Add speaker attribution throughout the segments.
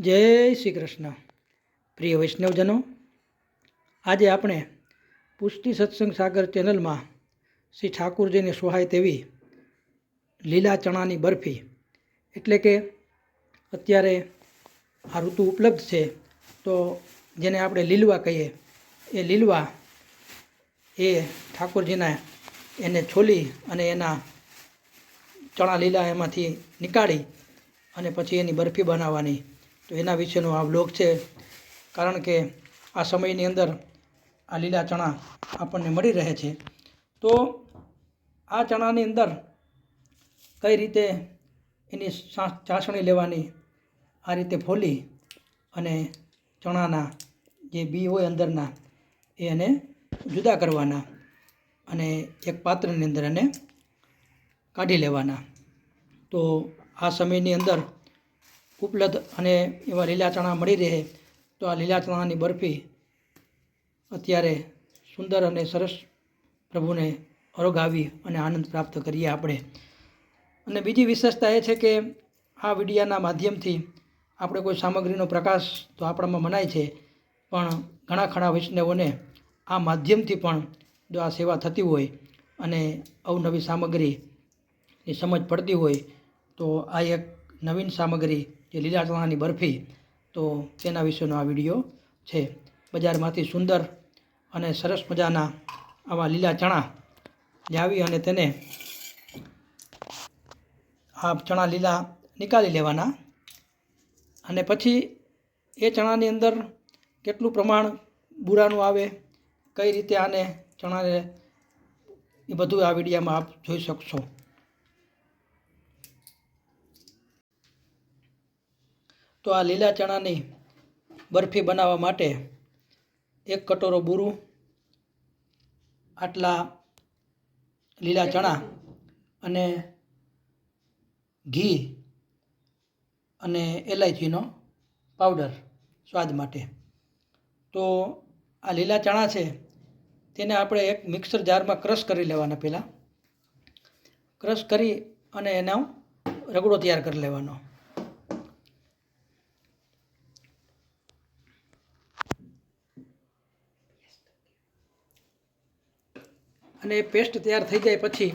Speaker 1: જય શ્રી કૃષ્ણ. પ્રિય વૈષ્ણવજનો, આજે આપણે પુષ્ટિ સત્સંગ સાગર ચેનલમાં શ્રી ઠાકુરજીને સહાય તેવી લીલા ચણાની બરફી, એટલે કે અત્યારે આ ઋતુ ઉપલબ્ધ છે, તો જેને આપણે લીલવા કહીએ, એ લીલવા એ ઠાકોરજીના એને છોલી અને એના ચણા લીલા એમાંથી નીકાળી અને પછી એની બરફી બનાવવાની તો એના વિશેનો આ બ્લોગ છે. કારણ કે આ સમયની અંદર આ લીલા ચણા આપણને મળી રહે છે. તો આ ચણાની અંદર કઈ રીતે એની ચાસણી લેવાની આ રીતે ફોલી અને ચણાના જે બી હોય અંદરના એ એને જુદા કરવાના અને એક પાત્રની અંદર એને કાઢી લેવાના. તો આ સમયની અંદર ઉપલબ્ધ અને એવા લીલા ચણા મળી રહે તો આ લીલા ચણાની બરફી અત્યારે સુંદર અને સરસ પ્રભુને અરોગાવી અને આનંદ પ્રાપ્ત કરીએ આપણે. અને બીજી વિશેષતા એ છે કે આ મીડિયાના માધ્યમથી આપણે કોઈ સામગ્રીનો પ્રકાશ તો આપણામાં મનાય છે, પણ ઘણા ખરા વૈષ્ણવોને આ માધ્યમથી પણ જો આ સેવા થતી હોય અને અવનવી સામગ્રીની સમજ પડતી હોય તો આ એક નવીન સામગ્રી જે લીલા ચણાની બરફી, તો તેના વિશેનો આ વીડિયો છે. બજારમાંથી સુંદર અને સરસ મજાના આવા લીલા ચણા લાવી અને તેને આ ચણા લીલા નીકાળી લેવાના. અને પછી એ ચણાની અંદર કેટલું પ્રમાણ બુરાનું આવે, કઈ રીતે આને ચણાને એ બધું આ વિડીયામાં આપ જોઈ શકશો. તો આ લીલા ચણાની બરફી બનાવવા માટે એક કટોરો બુરું, આટલા લીલા ચણા અને ઘી અને એલાયચીનો પાવડર સ્વાદ માટે. તો આ લીલા ચણા છે, તેને આપણે એક મિક્સર જારમાં ક્રશ કરી લેવાના પહેલાં. ક્રશ કરી અને એનો રગડો તૈયાર કરી લેવાનો. અને એ પેસ્ટ તૈયાર થઈ જાય પછી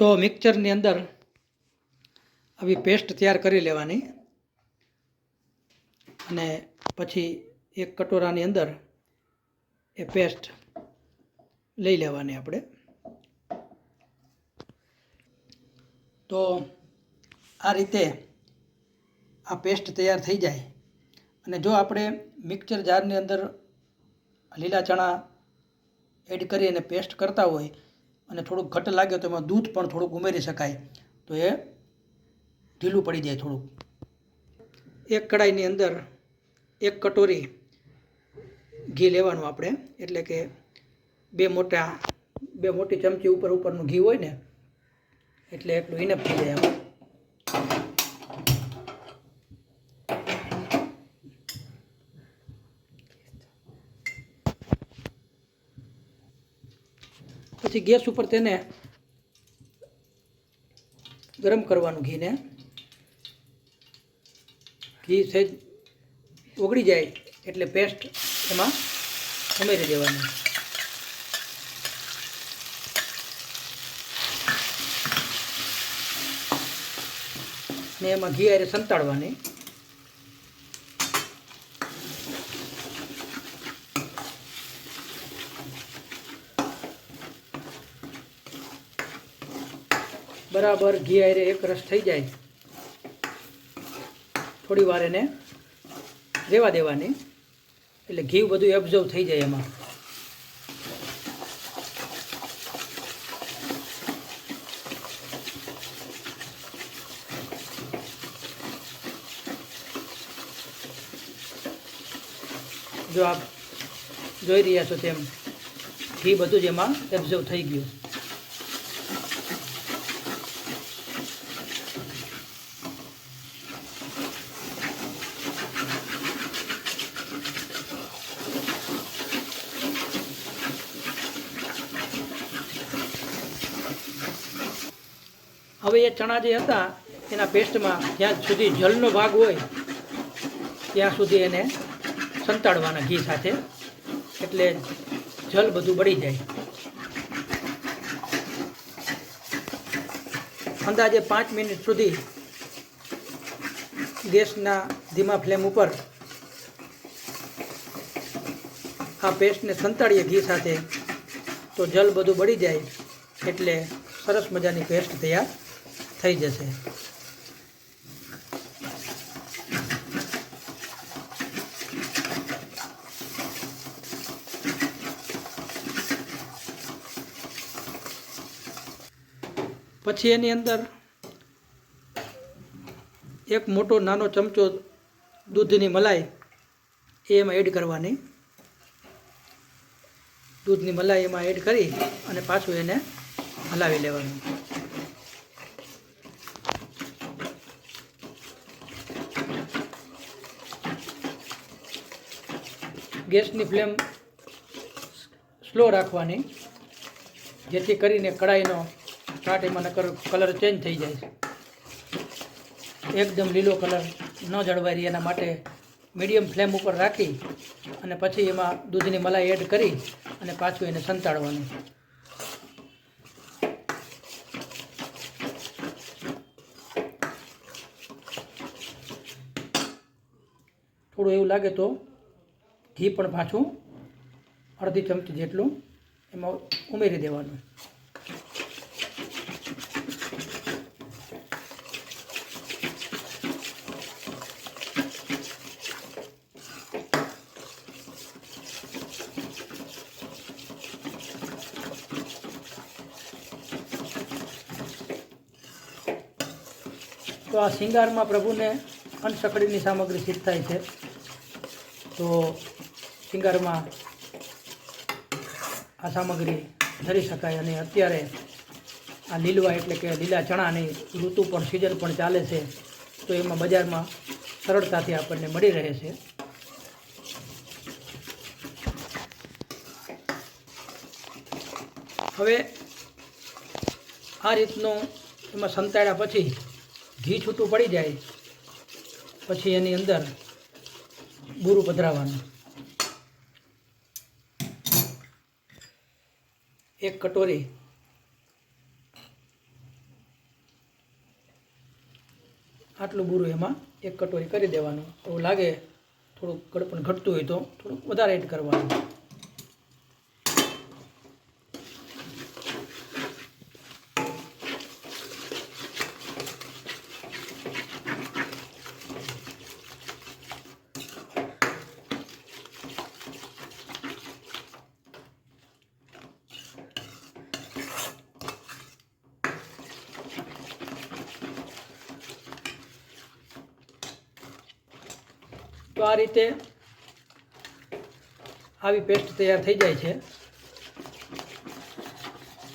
Speaker 1: તો મિક્સરની અંદર આવી પેસ્ટ તૈયાર કરી લેવાની. અને પછી એક કટોરાની અંદર એ પેસ્ટ લઈ લેવાની આપણે. તો આ રીતે આ પેસ્ટ તૈયાર થઈ જાય. અને જો આપણે મિક્સર જારની અંદર લીલા ચણા એડ કરી અને પેસ્ટ કરતા હોય અને થોડુંક ઘટ લાગે તો એમાં દૂધ પણ થોડુંક ઉમેરી શકાય. તો એ ઢીલું પડી જાય થોડુંક. એક કડાઈની અંદર એક કટોરી ઘી લેવાનું આપણે. એટલે કે બે મોટા, બે મોટી ચમચી ઉપર ઉપરનું ઘી હોય ને એટલે એટલું ઇનફ થઈ જાય આમાં પછી ગેસ ઉપર તેને ગરમ કરવાનું ઘીને. ઘી સહેજ ઓગળી જાય એટલે પેસ્ટ એમાં ઉમેરી દેવાની. ને એમાં ઘી અરે સંતાડવાની. બરાબર ઘી આયરે એક રસ થઈ જાય. થોડી વાર એને રેવા દેવાની. એટલે ઘી બધું એબ્ઝર્વ થઈ જાય એમાં. જો આપ જોઈ રહ્યા છો તેમ ઘી બધું જ એમાં એબ્ઝર્વ થઈ ગયું. હવે એ ચણા જે હતા, એના પેસ્ટમાં જ્યાં સુધી જળનો ભાગ હોય, ત્યાં સુધી એને સંતાડવાના ઘી સાથે. એટલે જલ બધું બળી જાય. અંદાજે પાંચ મિનિટ સુધી ગેસના ધીમા ફ્લેમ ઉપર આ પેસ્ટને સંતાડીએ ઘી સાથે તો જલ બધું બળી જાય એટલે સરસ મજાની પેસ્ટ તૈયાર થઈ જશે. પછી એની અંદર એક મોટો નાનો ચમચો દૂધની મલાઈ એ એમાં એડ કરવાની. દૂધની મલાઈ એમાં એડ કરી અને પાછું એને હલાવી લેવાનું. ગેસની ફ્લેમ સ્લો રાખવાની, જેથી કરીને કઢાઈનો એમાં નકર કલર ચેન્જ થઈ જાય છે. એકદમ લીલો કલર ન જળવાઈ રહે એના માટે મીડિયમ ફ્લેમ ઉપર રાખી અને પછી એમાં દૂધની મલાઈ એડ કરી અને પાછું એને સંતાડવાનું. થોડું એવું લાગે તો ઘી પણ પાછું અડધી ચમચી જેટલું એમાં ઉમેરી દેવાનું. તો આ શિંગારમાં પ્રભુને અનસકડીની સામગ્રી સિદ્ધ થાય છે. તો શિંગારમાં આ સામગ્રી ધરી શકાય અને અત્યારે આ લીલવા એટલે કે લીલા ચણાની ઋતુ પણ સિઝન પણ ચાલે છે, તો એમાં બજારમાં સરળતાથી આપણને મળી રહે છે. હવે આ રીતનું એમાં સંતાડ્યા પછી ઘી છૂટું પડી જાય, પછી એની અંદર બુરું પધરાવવાનું એક કટોરી આટલું બુરું એમાં એક કટોરી કરી દેવાનું. એવું લાગે થોડુંક ગળપણ ઘટતું હોય તો થોડુંક વધારે એડ કરવાનું. તો આ રીતે આવી પેસ્ટ તૈયાર થઈ જાય છે.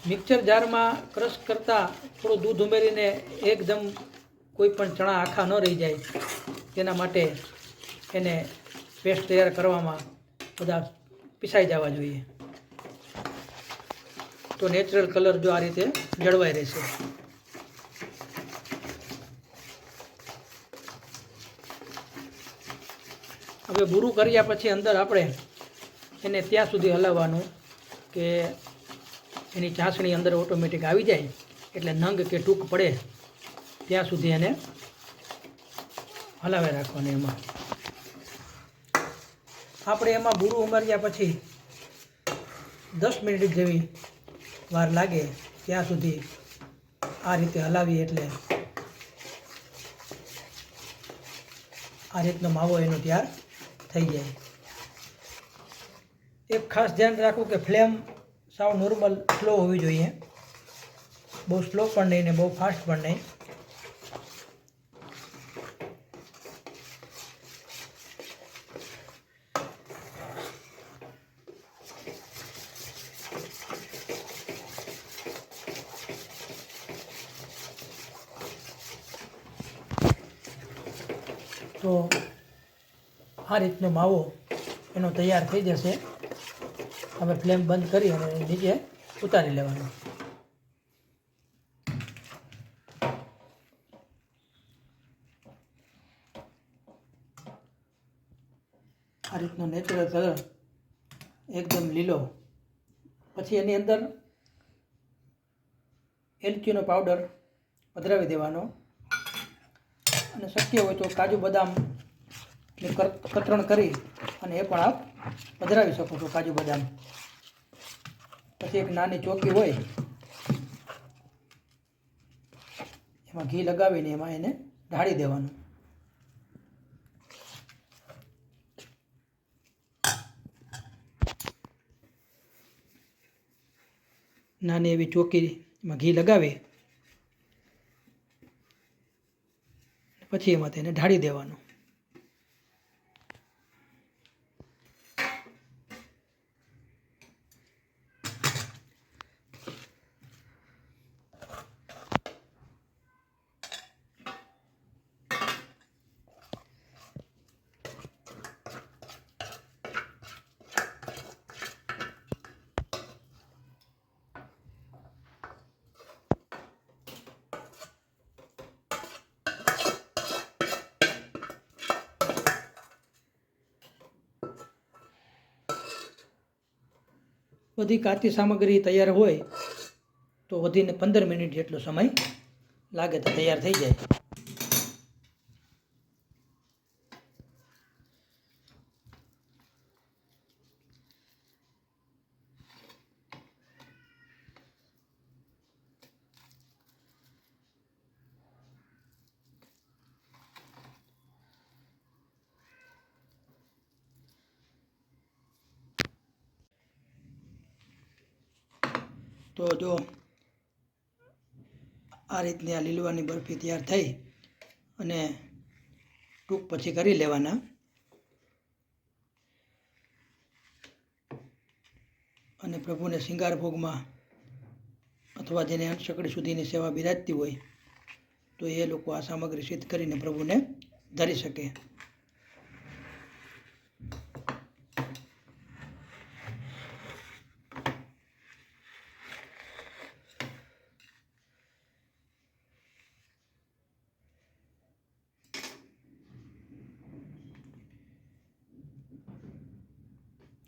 Speaker 1: મિક્સર જારમાં ક્રશ કરતાં થોડું દૂધ ઉમેરીને એકદમ કોઈ પણ ચણા આખા ન રહી જાય. તેના માટે એને પેસ્ટ તૈયાર કરવામાં બધા પીસાઈ જવા જોઈએ. તો નેચરલ કલર જો આ રીતે જળવાઈ રહેશે. હવે બુરું કર્યા પછી અંદર આપણે એને ત્યાં સુધી હલાવવાનું કે એની ચાસણી અંદર ઓટોમેટિક આવી જાય એટલે નંગ કે ટૂંક પડે ત્યાં સુધી એને હલાવી રાખવાની એમાં. આપણે એમાં બુરું ઉમેર્યા પછી દસ મિનિટ જેવી વાર લાગે ત્યાં સુધી આ રીતે હલાવીએ એટલે આ રીતનો માવો એનો તૈયાર થઈ જાય. એક ખાસ ધ્યાન રાખવું કે ફ્લેમ સાવ નોર્મલ સ્લો હોવી જોઈએ. બહુ સ્લો પણ નહીં ને બહુ ફાસ્ટ પણ નહીં. તો આ રીતનો માવો એનો તૈયાર થઈ જશે. હવે ફ્લેમ બંધ કરી અને નીચે ઉતારી લેવાનો. આ રીતનો નેચરલ કલર એકદમ લીલો. પછી એની અંદર એલચીનો પાવડર પધરાવી દેવાનો. અને શક્ય હોય તો કાજુ બદામ કતરણ કરી અને એ પણ આપ પધરાવી શકો છો કાજુ બદામ. પછી એક નાની ચોકી હોય, એમાં ઘી લગાવીને એમાં એને ઢાળી દેવાનું. નાની એવી ચોકીમાં ઘી લગાવી, પછી એમાં તેને ઢાળી દેવાનું. બધી કાચી સામગ્રી તૈયાર હોય, તો વધીને પંદર મિનિટ જેટલો સમય લાગે તો તૈયાર થઈ જાય. તો જો, આ રીતની આ લીલવાની બરફી તૈયાર થઈ અને ટૂંક પછી કરી લેવાના. અને પ્રભુને શિંગાર ભોગમાં અથવા જેને અંશકડી સુધીની સેવા બિરાજતી હોય, તો એ લોકો આ સામગ્રી સિદ્ધ કરીને પ્રભુને ધરી શકે.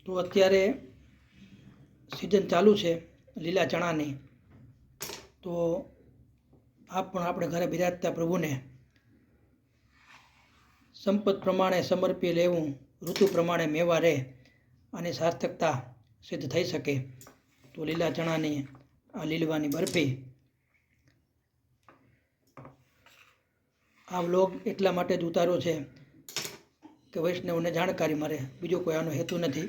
Speaker 1: તો અત્યારે સિઝન ચાલુ છે, લીલા ચણાની. તો આપ પણ આપણે ઘરે બિરાજતા પ્રભુને સંપત પ્રમાણે સમર્પી લેવું, ઋતુ પ્રમાણે મેવા રહે અને સાર્થકતા સિદ્ધ થઈ શકે. તો લીલા ચણાની આ લીલવાની બરફી. આ વ્લોગ એટલા માટે જ ઉતારો છે કે વૈષ્ણવને જાણકારી મળે, બીજો કોઈ આનો હેતુ નથી.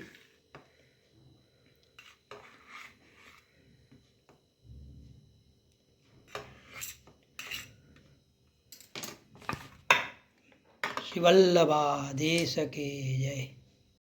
Speaker 1: શ્રી વલ્લભા દેશ કે જય